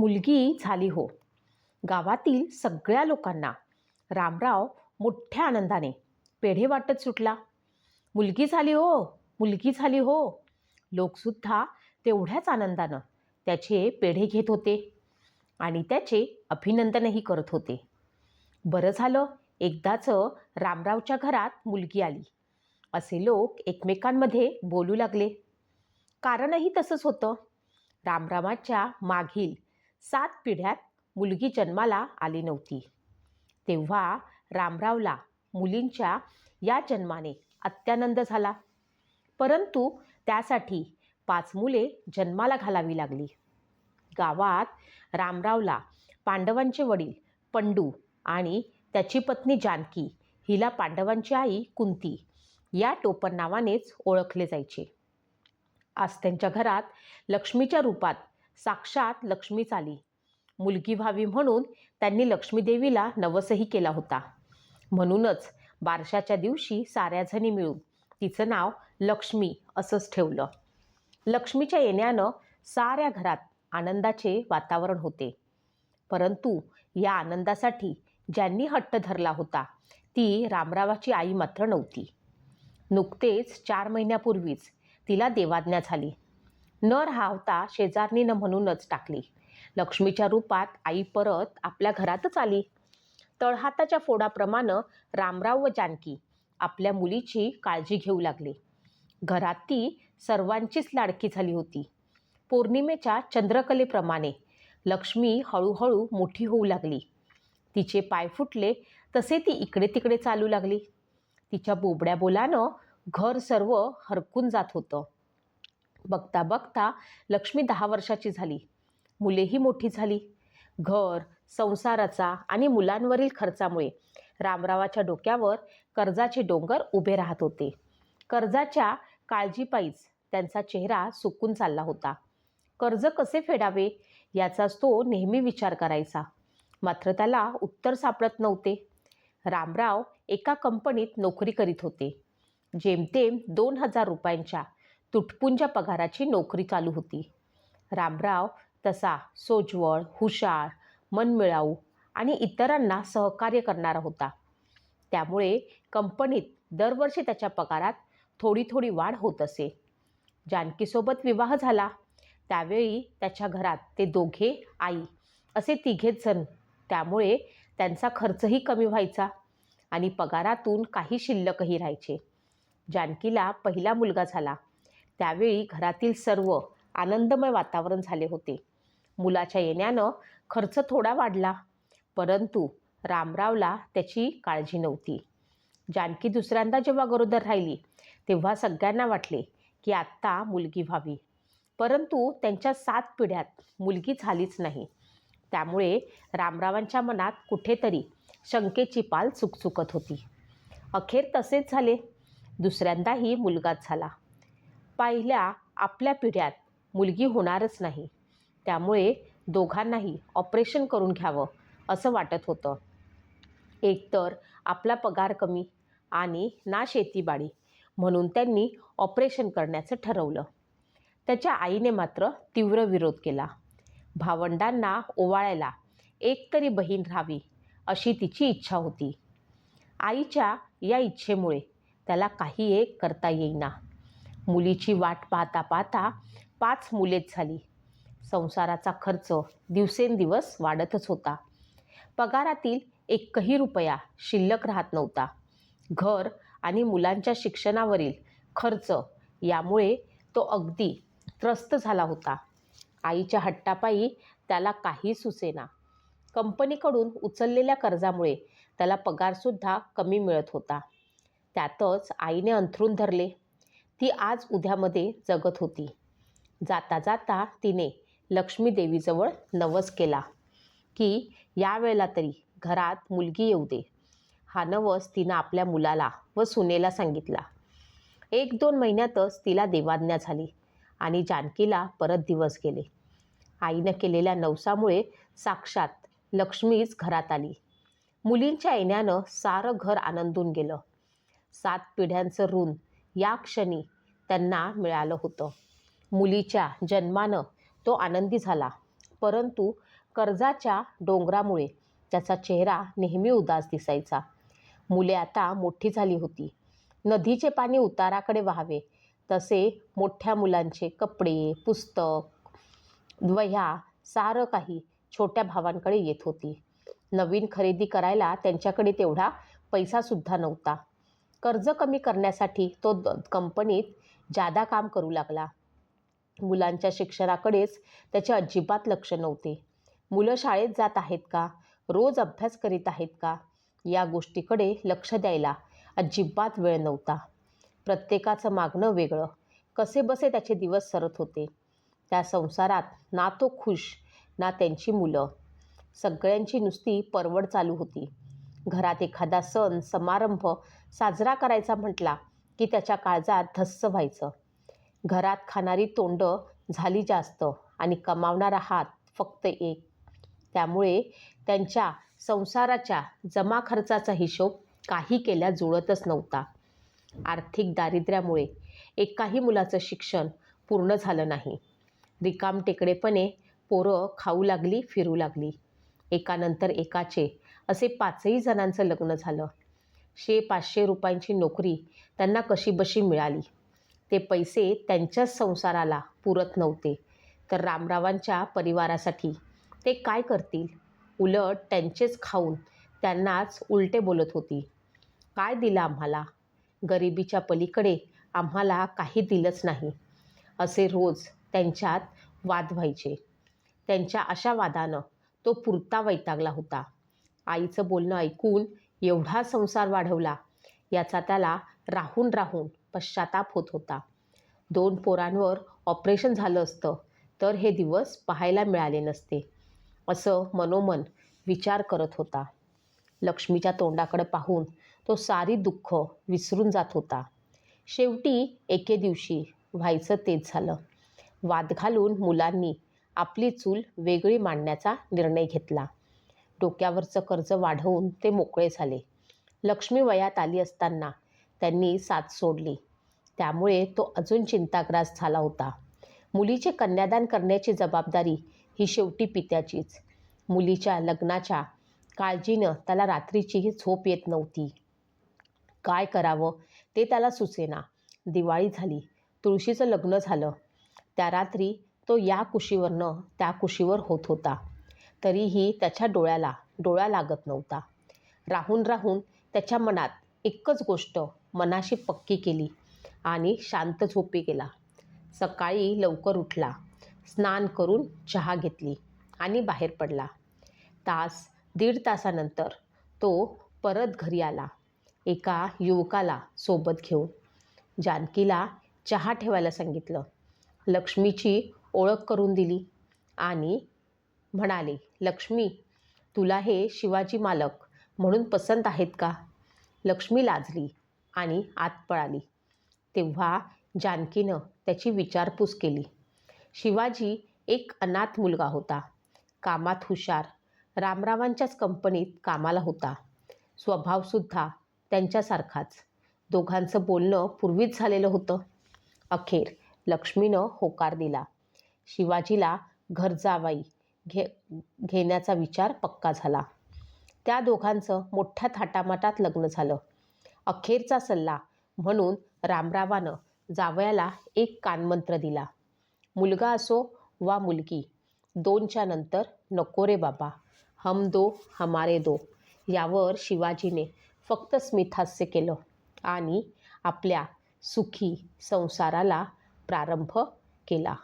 मुलगी झाली हो. गावातील सगळ्या लोकांना रामराव मोठ्या आनंदाने पेढे वाटत सुटला. मुलगी झाली हो मुलगी झाली हो. लोकसुद्धा तेवढ्याच आनंदानं त्याचे पेढे घेत होते आणि त्याचे अभिनंदनही करत होते. बरं झालं एकदाचं रामरावच्या घरात मुलगी आली. असे लोक एकमेकांमध्ये बोलू लागले. कारणही तसंच होतं. रामरामाच्या मागील सात पिढ्यात मुलगी जन्माला आली नव्हती. तेव्हा रामरावला मुलींच्या या जन्माने अत्यानंद झाला. परंतु त्यासाठी पाच मुले जन्माला घालावी लागली. गावात रामरावला पांडवांचे वडील पंडू आणि त्याची पत्नी जानकी हिला पांडवांची आई कुंती या टोपण नावानेच ओळखले जायचे. आज त्यांच्या घरात लक्ष्मीच्या रूपात साक्षात लक्ष्मीच आली. मुलगी व्हावी म्हणून त्यांनी लक्ष्मीदेवीला नवसही केला होता. म्हणूनच बारशाच्या दिवशी साऱ्याजणी मिळून तिचं नाव लक्ष्मी असंच ठेवलं. लक्ष्मीच्या येण्यानं साऱ्या घरात आनंदाचे वातावरण होते. परंतु या आनंदासाठी ज्यांनी हट्ट धरला होता ती रामरावाची आई मात्र नव्हती. नुकतेच चार महिन्यापूर्वीच तिला देवाज्ञा झाली. न राहता शेजारणीनं म्हणूनच टाकली. लक्ष्मीच्या रूपात आई परत आपल्या घरातच आली. तळहाताच्या फोडाप्रमाणे रामराव व जानकी आपल्या मुलीची काळजी घेऊ लागली. घरात ती सर्वांचीच लाडकी झाली होती. पौर्णिमेच्या चंद्रकलेप्रमाणे लक्ष्मी हळूहळू मोठी होऊ लागली. तिचे पाय फुटले तसे ती इकडे तिकडे चालू लागली. तिच्या बोबड्या बोलानं घर सर्व हरकून जात होतं. बघता बघता लक्ष्मी दहा वर्षाची झाली. मुलेही मोठी झाली. घर संसाराचा आणि मुलांवरील खर्चामुळे रामरावाच्या डोक्यावर कर्जाचे डोंगर उभे राहत होते. कर्जाच्या काळजीपायीच त्यांचा चेहरा सुकून चालला होता. कर्ज कसे फेडावे याचाच तो नेहमी विचार करायचा. मात्र त्याला उत्तर सापडत नव्हते. रामराव एका कंपनीत नोकरी करीत होते. जेमतेम दोन हजार रुपयांच्या तुटपुंच्या पगाराची नोकरी चालू होती. रामराव तसा सोज्वळ हुशार मनमिळाऊ आणि इतरांना सहकार्य करणारा होता. त्यामुळे कंपनीत दरवर्षी त्याच्या पगारात थोडी थोडी वाढ होत असे. जानकीसोबत विवाह झाला. त्यावेळी त्याच्या घरात ते दोघे आई असे तिघेच जण. त्यामुळे त्यांचा खर्चही कमी व्हायचा आणि पगारातून काही शिल्लकही राहायचे. जानकीला पहिला मुलगा झाला. त्यावेळी घरातील सर्व आनंदमय वातावरण झाले होते. मुलाच्या येण्यानं खर्च थोडा वाढला परंतु रामरावला त्याची काळजी नव्हती. जानकी दुसऱ्यांदा जेव्हा गरोदर राहिली तेव्हा सगळ्यांना वाटले की आत्ता मुलगी व्हावी. परंतु त्यांच्या सात पिढ्यात मुलगी झालीच नाही. त्यामुळे रामरावांच्या मनात कुठेतरी शंकेची पाल चुकचुकत होती. अखेर तसेच झाले. दुसऱ्यांदाही मुलगाच झाला. पहिल्या आपल्या पिढ्यात मुलगी होणारच नाही. त्यामुळे दोघांनाही ऑपरेशन करून घ्यावं असं वाटत होतं. एकतर आपला पगार कमी आणि ना शेतीबाडी म्हणून त्यांनी ऑपरेशन करण्याचं ठरवलं. त्याच्या आईने मात्र तीव्र विरोध केला. भावंडांना ओवाळायला एक तरी बहीण राहावी अशी तिची इच्छा होती. आईच्या या इच्छेमुळे त्याला काही एक करता येईना. मुलीची वाट पाहता पाहता पाच मुलेच झाली. संसाराचा खर्च दिवसेंदिवस वाढतच होता. पगारातील एकही रुपया शिल्लक राहत नव्हता. घर आणि मुलांच्या शिक्षणावरील खर्च यामुळे तो अगदी त्रस्त झाला होता. आईच्या हट्टापायी त्याला काही सुचेना कंपनीकडून उचललेल्या कर्जामुळे त्याला पगारसुद्धा कमी मिळत होता. त्यातच आईने अंथरूण धरले. ती आज उद्यामध्ये जगत होती. जाता जाता तिने लक्ष्मी देवीजवळ नवस केला की यावेळेला तरी घरात मुलगी येऊ दे. हा नवस तिनं आपल्या मुलाला व सुनेला सांगितला. एक दोन महिन्यातच तिला देवाज्ञा झाली आणि जानकीला परत दिवस गेले. आईनं केलेल्या नवसामुळे साक्षात लक्ष्मीच घरात आली. मुलींच्या येण्यानं सारं घर आनंदून गेलं. सात पिढ्यांचं ऋण या क्षणी त्यांना मिळालं होतं. मुलीच्या जन्मानं तो आनंदी झाला. परंतु कर्जाच्या डोंगरामुळे त्याचा चेहरा नेहमी उदास दिसायचा. मुले आता मोठी झाली होती. नदीचे पाणी उताराकडे व्हावे तसे मोठ्या मुलांचे कपडे पुस्तक वह्या सारं काही छोट्या भावांकडे येत होती. नवीन खरेदी करायला त्यांच्याकडे तेवढा पैसासुद्धा नव्हता. कर्ज कमी करण्यासाठी तो द कंपनीत जादा काम करू लागला. मुलांच्या शिक्षणाकडेच त्याचे अजिबात लक्ष नव्हते. मुलं शाळेत जात आहेत का? रोज अभ्यास करीत आहेत का? या गोष्टीकडे लक्ष द्यायला अजिबात वेळ नव्हता. प्रत्येकाचं मागणं वेगळं. कसे बसे त्याचे दिवस सरत होते? त्या संसारात ना तो खुश ना त्यांची मुलं. सगळ्यांची नुसती परवड चालू होती. घरात एखादा सण समारंभ साजरा करायचा म्हटला की त्याच्या काळजात धस्स व्हायचं. घरात खाणारी तोंडं झाली जास्त आणि कमावणारा हात फक्त एक. त्यामुळे त्यांच्या संसाराच्या जमा खर्चाचा हिशोब काही केल्या जुळतच नव्हता. आर्थिक दारिद्र्यामुळे एकाही मुलाचं शिक्षण पूर्ण झालं नाही. रिकामटेकडेपणे पोरं खाऊ लागली फिरू लागली. एकानंतर एकाचे असे पाचही जणांचं लग्न झालं. शे पाचशे रुपयांची नोकरी त्यांना कशीबशी मिळाली? ते पैसे त्यांच्याच संसाराला पुरत नव्हते. तर रामरावांच्या परिवारासाठी ते काय करतील? उलट त्यांचेच खाऊन त्यांनाच उलटे बोलत होती. काय दिलं आम्हाला? गरिबीच्या पलीकडे आम्हाला काही दिलंच नाही. असे रोज त्यांच्यात वाद व्हायचे. त्यांच्या अशा वादानं तो पुरता वैतागला होता. आईचं बोलणं ऐकून एवढा संसार वाढवला. याचा त्याला राहून राहून पश्चाताप होत होता. दोन पोरांवर ऑपरेशन झालं असतं तर हे दिवस पाहायला मिळाले नसते. असं मनोमन विचार करत होता. लक्ष्मीच्या तोंडाकडे पाहून तो सारी दुःख विसरून जात होता. शेवटी एके दिवशी व्हायचं तेच झालं. वाद घालून मुलांनी आपली चूल वेगळी मांडण्याचा निर्णय घेतला. डोक्यावरचं कर्ज वाढवून ते मोकळे झाले. लक्ष्मी वयात आली असताना त्यांनी साथ सोडली. त्यामुळे तो अजून चिंताग्रास झाला होता. मुलीचे कन्यादान करण्याची जबाबदारी ही शेवटी पित्याचीच. मुलीच्या लग्नाच्या काळजीनं त्याला रात्रीचीही झोप येत नव्हती. काय करावं ते त्याला सुचेना. दिवाळी झाली. तुळशीचं लग्न झालं. त्या रात्री तो या कुशीवरनं त्या कुशीवर होत होता. तरीही त्याच्या डोळ्याला डोळा लागत नव्हता. राहून राहून त्याच्या मनात एकच गोष्ट मनाशी पक्की केली आणि शांत झोपी गेला. सकाळी लवकर उठला स्नान करून चहा घेतली आणि बाहेर पडला. तास दीड तासानंतर तो परत घरी आला एका युवकाला सोबत घेऊन. जानकीला चहा ठेवायला सांगितलं. लक्ष्मीची ओळख करून दिली आणि म्हणाले लक्ष्मी तुला हे शिवाजी मालक म्हणून पसंत आहेत का? लक्ष्मी लाजली आणि आत पळाली. तेव्हा जानकीनं त्याची विचारपूस केली. शिवाजी एक अनाथ मुलगा होता. कामात हुशार. रामरावांच्याच कंपनीत कामाला होता. स्वभावसुद्धा त्यांच्यासारखाच. दोघांचं बोलणं पूर्वीच झालेलं होतं. अखेर लक्ष्मीनं होकार दिला. शिवाजीला घर जावाई. घे घेण्याचा विचार पक्का झाला. त्या दोघांचं मोठ्या थाटामाटात लग्न झालं. अखेरचा सल्ला म्हणून रामरावानं जावयाला एक कानमंत्र दिला. मुलगा असो वा मुलगी दोनच्या नंतर नको रे बाबा हम दो हमारे दो यावर शिवाजीने फक्त स्मितहास्य केलं आणि आपल्या सुखी संसाराला प्रारंभ केला.